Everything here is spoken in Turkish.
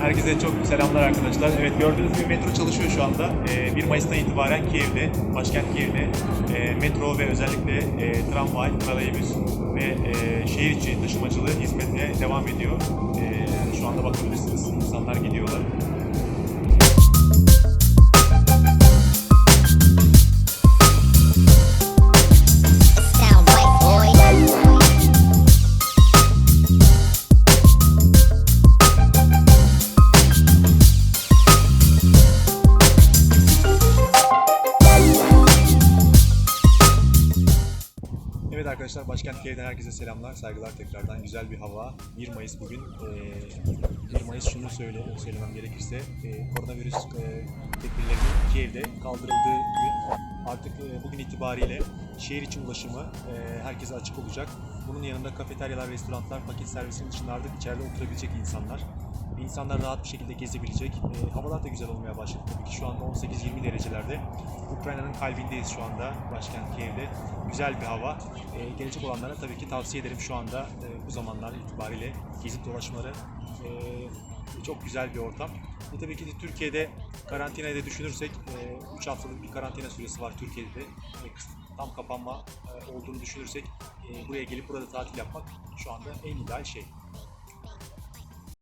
Herkese çok selamlar arkadaşlar. Evet gördüğünüz gibi metro çalışıyor şu anda. Ee, 1 Mayıs'tan itibaren Kiev'de, başkent Kiev'de e, metro ve özellikle e, tramvay, trolleybüs ve e, şehir içi taşımacılığı hizmetine devam ediyor. Şu anda bakabilirsiniz. İnsanlar gidiyorlar. Evet arkadaşlar Başkent Kiev'den herkese selamlar, saygılar tekrardan. Güzel bir hava. 1 Mayıs bugün. Ee, 1 Mayıs şunu söyle, söylemem gerekirse e, koronavirüs e, tedbirlerinin Kiev'de kaldırıldığı gün. Artık e, bugün itibariyle şehir içi ulaşımı e, herkese açık olacak. Bunun yanında kafeteryalar, restoranlar, paket servisinin dışında artık içeride oturabilecek insanlar. İnsanlar rahat bir şekilde gezebilecek. E, havalar da güzel olmaya başladı tabii ki. Şu anda 18-20 derecelerde. Ukrayna'nın kalbindeyiz şu anda başkent Kiev'de. Güzel bir hava. E, gelecek olanlara tabii ki tavsiye ederim şu anda e, bu zamanlar itibariyle gezip dolaşmaları. E, çok güzel bir ortam. E, tabii ki de Türkiye'de karantinayı da düşünürsek 3 haftalık bir karantina süresi var Türkiye'de. E, tam kapanma e, olduğunu düşünürsek e, buraya gelip burada tatil yapmak şu anda en ideal şey.